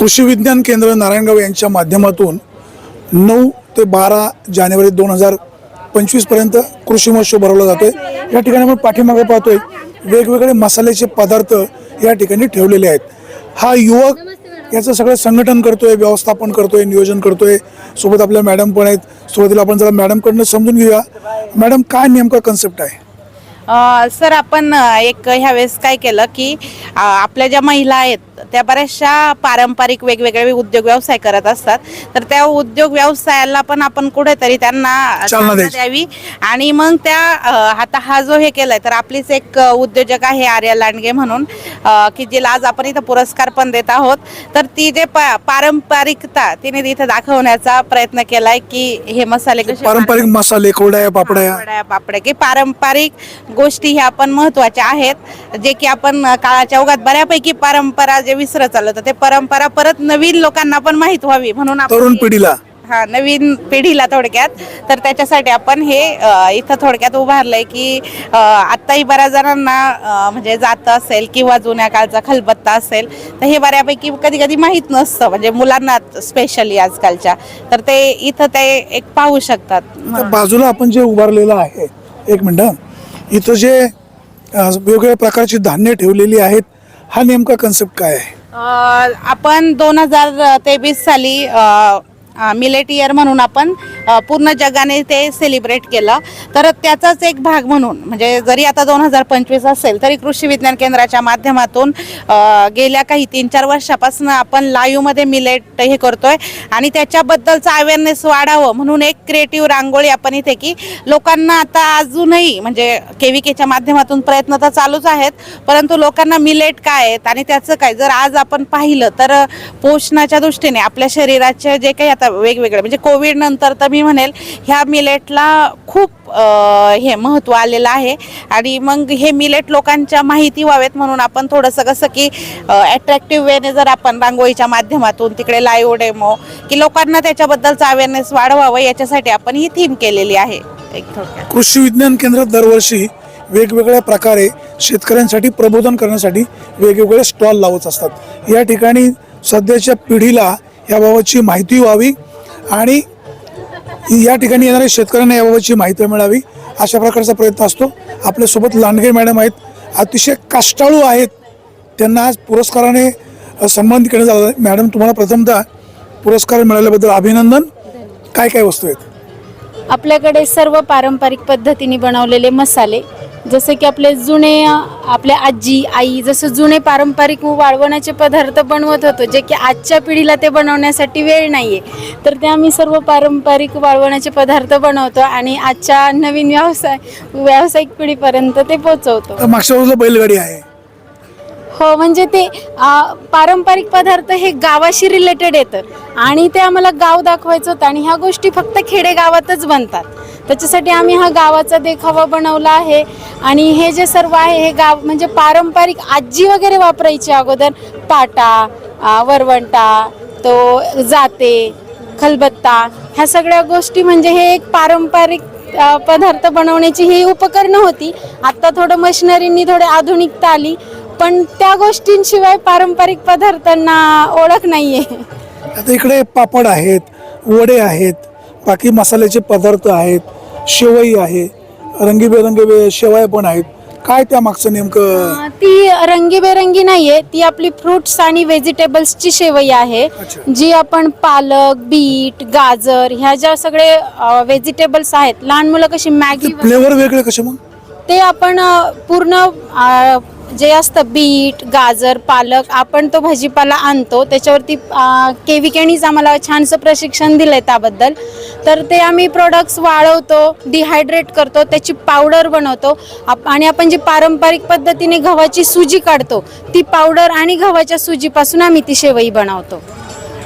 कृषी विज्ञान केंद्र नारायणगाव यांच्या माध्यमातून नऊ ते बारा जानेवारी दोन हजार पंचवीसपर्यंत कृषी महोत्सव भरवला जातो आहे या ठिकाणी आपण पाठीमागे पाहतोय वेगवेगळे मसाल्याचे पदार्थ या ठिकाणी ठेवलेले आहेत. हा युवक याचं सगळं संघटन करतोय व्यवस्थापन करतोय नियोजन करतोय. सोबत आपल्या मॅडम पण आहेत. सुरुवातीला आपण जरा मॅडमकडनं समजून घेऊया. मॅडम काय नेमका कन्सेप्ट आहे? सर आपण एक ह्या वेळेस काय केलं की आपल्या ज्या महिला आहेत त्या बऱ्याचशा पारंपरिक वेगवेगळे उद्योग व्यवसाय करत असतात. तर त्या उद्योग व्यवसायाला पण आपण कुठेतरी त्यांना. द्यावी. आणि मग त्या आता हा जो हे केलाय तर आपलीच एक उद्योजक आहे आर्या लांडगे म्हणून की जिला आज आपण इथं पुरस्कार पण देत आहोत. तर ती जे पारंपरिकता तिने इथं दाखवण्याचा प्रयत्न केलाय की हे मसाले कसे पारंपरिक मसाले कोरड्या पापड्या. पापड्या पापड्या की पारंपरिक गोष्टी ह्या पण महत्त्वाच्या आहेत जे की आपण काळाच्या ओघात बऱ्यापैकी परंपरा जे विसरत चाललं तर ते परंपरा परत नवीन लोकांना पण माहीत व्हावी म्हणून आपण तरुण पिढीला. हा नवीन पिढीला थोडक्यात. तर त्याच्यासाठी आपण हे इथं थोडक्यात उभारलंय की आत्ताही बऱ्याच जणांना म्हणजे जात असेल किंवा जुन्या काळचा खलबत्ता असेल तर हे बऱ्यापैकी कधी कधी माहीत नसतं म्हणजे मुलांना स्पेशली आजकालच्या. तर ते इथं ते एक पाहू शकतात. बाजूला आपण जे उभारलेलं आहे एक मिनिट. इथं जे वेगवेगळ्या प्रकारची धान्य ठेवलेली आहेत हा नेमका कन्सेप्ट काय आहे? आपण दोन हजार तेवीस साली मिलेट इयर म्हणून आपण पूर्ण जगाने ते सेलिब्रेट केलं. तर त्याचाच एक भाग म्हणून म्हणजे जरी आता दोन हजार पंचवीस असेल तरी कृषी विज्ञान केंद्राच्या माध्यमातून गेल्या काही तीन चार वर्षापासून आपण लाईव्हमध्ये मिलेट हे करतोय आणि त्याच्याबद्दलचा अवेअरनेस वाढावं म्हणून एक क्रिएटिव्ह रांगोळी आपण इथे की लोकांना आता अजूनही म्हणजे केविकेच्या माध्यमातून प्रयत्न तर चालूच आहेत परंतु लोकांना मिलेट काय आहेत आणि त्याचं काय? जर आज आपण पाहिलं तर पोषणाच्या दृष्टीने आपल्या शरीराचे जे काही आता वेगवेगळे म्हणजे कोविड नंतर तर मी म्हणेल ह्या मिलेटला खूप हे महत्त्व आलेलं आहे. आणि मग हे मिलेट लोकांच्या माहिती व्हावेत म्हणून आपण थोडंसं कसं की अट्रॅक्टिव्ह वेने जर आपण रांगोळीच्या माध्यमातून तिकडे लाईव्ह डेमो की लोकांना त्याच्याबद्दलचा अवेअरनेस वाढवावं याच्यासाठी आपण ही थीम केलेली आहे. एक थोडक्यात. कृषी विज्ञान केंद्र दरवर्षी वेगवेगळ्या प्रकारे शेतकऱ्यांसाठी प्रबोधन करण्यासाठी वेगवेगळे स्टॉल लावत असतात. या ठिकाणी सध्याच्या पिढीला याबाबतची माहिती व्हावी आणि या ठिकाणी येणाऱ्या शेतकऱ्यांना याबाबतची माहिती मिळावी अशा प्रकारचा प्रयत्न असतो. आपल्यासोबत लांडगे मॅडम आहेत. अतिशय कष्टाळू आहेत. त्यांना आज पुरस्काराने सन्मान करण्यात आला. मॅडम तुम्हाला प्रथमतः पुरस्कार मिळाल्याबद्दल अभिनंदन. काय काय वस्तू आहेत? आपल्याकडे सर्व पारंपरिक पद्धतीने बनवलेले मसाले जसे की आपले जुने आपले आपल्या आजी आई जसं जुने पारंपरिक वाळवणाचे पदार्थ बनवत होतो जे की आजच्या पिढीला ते बनवण्यासाठी वेळ नाही आहे तर ते आम्ही सर्व पारंपरिक वाळवणाचे पदार्थ बनवतो आणि आजच्या नवीन व्यवसाय व्यावसायिक पिढीपर्यंत ते पोचवतो. मागच्या बाजूला बैलगाडी आहे. हो म्हणजे ते आ, पारंपरिक पदार्थ हे गावाशी रिलेटेड येतं. आणि ते आम्हाला गाव दाखवायचं होतं आणि ह्या गोष्टी फक्त खेडेगावातच बनतात. त्याच्यासाठी आम्ही हा गावाचा देखावा बनवला आहे. आणि हे जे सर्व आहे हे गाव म्हणजे पारंपरिक आजी वगैरे वापरायची अगोदर पाटा वरवंटा तो जाते खलबत्ता ह्या सगळ्या गोष्टी म्हणजे हे एक पारंपरिक पदार्थ बनवण्याची ही उपकरणं होती. आत्ता थोडं मशिनरींनी थोडे आधुनिकता आली. पण त्या गोष्टींशिवाय पारंपरिक पदार्थांना ओळख नाहीये. आता इकडे पापड आहेत वडे आहेत बाकी मसाल्याचे पदार्थ आहेत शेवई आहे रंगीबेरंगी शेवया पण आहेत. काय त्या मागचं नेमकं? अ, ती रंगीबेरंगी नाहीये ती आपली फ्रुट्स आणि व्हेजिटेबल्सची शेवई आहे अच्छा. जी आपण पालक बीट गाजर ह्या ज्या सगळे व्हेजिटेबल्स आहेत लहान मुलं कशी मॅगी फ्लेवर वेगळे कसे मग? ते आपण अ, पूर्ण जे असतं बीट गाजर पालक आपण तो भाजीपाला आणतो. त्याच्यावरती केविकेणीच आम्हाला छानसं प्रशिक्षण दिलं आहे त्याबद्दल. तर ते आम्ही प्रोडक्ट्स वाळवतो डिहायड्रेट करतो त्याची पावडर बनवतो. आप- आणि आपण जी पारंपरिक पद्धतीने गव्हाची सुजी काढतो ती पावडर आणि गव्हाच्या सुजीपासून आम्ही ती शेवई बनवतो.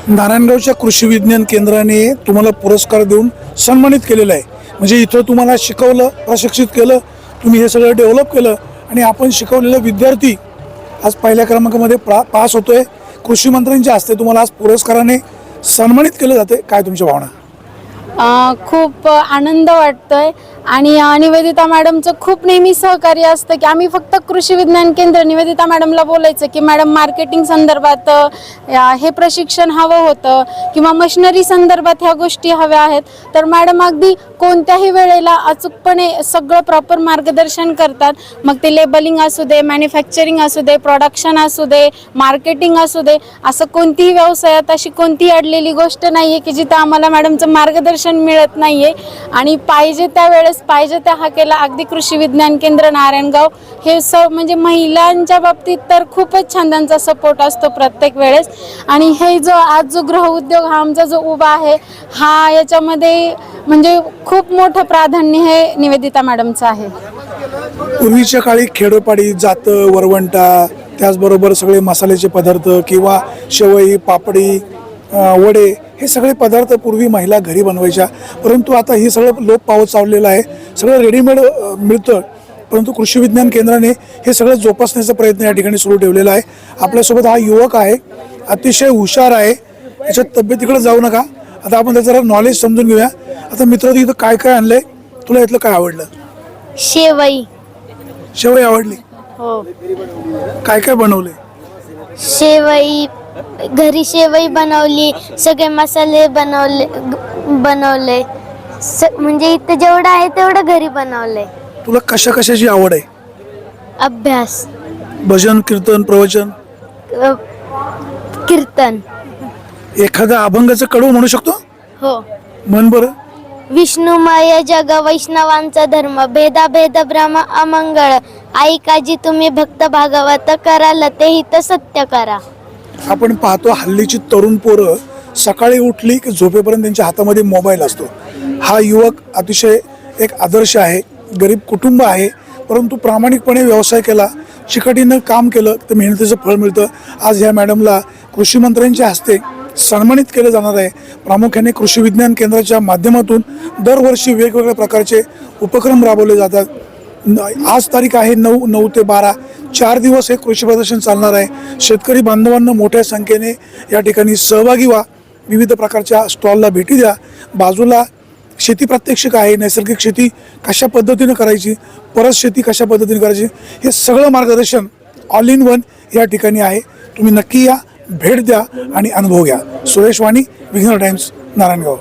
नारायणगावच्या कृषी विज्ञान केंद्राने तुम्हाला पुरस्कार देऊन सन्मानित केलेलं आहे. म्हणजे इथं तुम्हाला शिकवलं प्रशिक्षित केलं तुम्ही हे सगळं डेव्हलप केलं. आणि आपण शिकवलेले विद्यार्थी आज पहिल्या क्रमांकामध्ये प्रा पास होतोय. कृषी मंत्र्यांच्या हस्ते तुम्हाला आज पुरस्काराने सन्मानित केलं जाते. काय तुमच्या भावना? खूप आनंद वाटतोय. आणि निवेदिता मॅडमचं खूप नेहमी सहकार्य असतं की आम्ही फक्त कृषी विज्ञान केंद्र निवेदिता मॅडमला बोलायचं की मॅडम मार्केटिंग संदर्भात हे प्रशिक्षण हवं होतं किंवा मशिनरी संदर्भात ह्या गोष्टी हव्या आहेत. तर मॅडम अगदी कोणत्याही वेळेला अचूकपणे सगळं प्रॉपर मार्गदर्शन करतात. मग ते लेबलिंग असू दे मॅन्युफॅक्चरिंग असू दे प्रोडक्शन असू दे मार्केटिंग असू दे असं कोणतीही व्यवसायात अशी कोणतीही अडलेली गोष्ट नाही आहे की जिथं आम्हाला मॅडमचं मार्गदर्शन मिळत नाही आहे आणि पाहिजे त्या वेळेस पाहिजे त्या हाकेला अगदी कृषी विज्ञान केंद्र नारायणगाव. हे स म्हणजे महिलांच्या बाबतीत तर खूपच छान त्यांचा सपोर्ट असतो प्रत्येक वेळेस. आणि हे जो आज जो गृहउद्योग हा आमचा जो उभा आहे हा याच्यामध्ये म्हणजे खूप मोठं प्राधान्य हे निवेदिता मॅडमचं आहे. पूर्वीच्या काळी खेडोपाडी जातं वरवंटा त्याचबरोबर सगळे मसाल्याचे पदार्थ किंवा शेवई पापडी वडे हे सगळे पदार्थ पूर्वी महिला घरी बनवायच्या. परंतु आता हे सगळं लोप पावत चाललेलं आहे. सगळं रेडीमेड मिळतं परंतु कृषी विज्ञान केंद्राने हे सगळं जोपासण्याचा प्रयत्न या ठिकाणी सुरू ठेवलेला आहे. आपल्यासोबत हा युवक आहे. अतिशय हुशार आहे. याच्या तब्येतीकडे जाऊ नका. आता आपण त्याचं जरा नॉलेज समजून घेऊया. आता मित्र तू इथं काय काय आणलंय? तुला इथलं काय आवडलं? शेवई. शेवई आवडली? हो. काय काय बनवले शेवई घरी शेवई बनवली सगळे मसाले बनवले बनवले. स म्हणजे इथं जेवढं आहे तेवढं घरी बनवलंय. तुला कशा कशाची आवड आहे? अभ्यास. भजन कीर्तन प्रवचन? अ, कीर्तन. एखादा अभंगाचं कडवं म्हणू शकतो? हो. मन बरं. विष्णुमय जग वैष्णवांचा धर्म भेदा भेद भ्रम अमंगळ. आई काजी तुम्ही भक्त भागवत कराल ते हित सत्य करा. आपण पाहतो हल्लीची तरुण पोरं सकाळी उठली की झोपेपर्यंत त्यांच्या हातामध्ये मोबाईल असतो. हा युवक अतिशय एक आदर्श आहे गरीब कुटुंब आहे परंतु प्रामाणिकपणे व्यवसाय केला चिकटीनं काम केलं तर मेहनतीचं फळ मिळतं. आज ह्या मॅडमला कृषी मंत्र्यांच्या हस्ते सन्मानित केलं जाणार आहे. प्रामुख्याने कृषी विज्ञान केंद्राच्या माध्यमातून दरवर्षी वेगवेगळ्या प्रकारचे उपक्रम राबवले जातात. आज तारीख आहे नऊ नऊ ते बारा. चार दिवस हे कृषी प्रदर्शन चालणार आहे. शेतकरी बांधवांना मोठ्या संख्येने या ठिकाणी सहभागी व्हा. विविध प्रकारच्या स्टॉलला भेटी द्या. बाजूला शेती प्रात्यक्षिक आहे नैसर्गिक शेती कशा पद्धतीनं करायची परत शेती कशा पद्धतीने करायची हे सगळं मार्गदर्शन ऑल इन वन या ठिकाणी आहे. तुम्ही नक्की या भेट द्या आणि अनुभव घ्या. सुरेश वाणी विघ्नर टाइम्स नारायणगाव.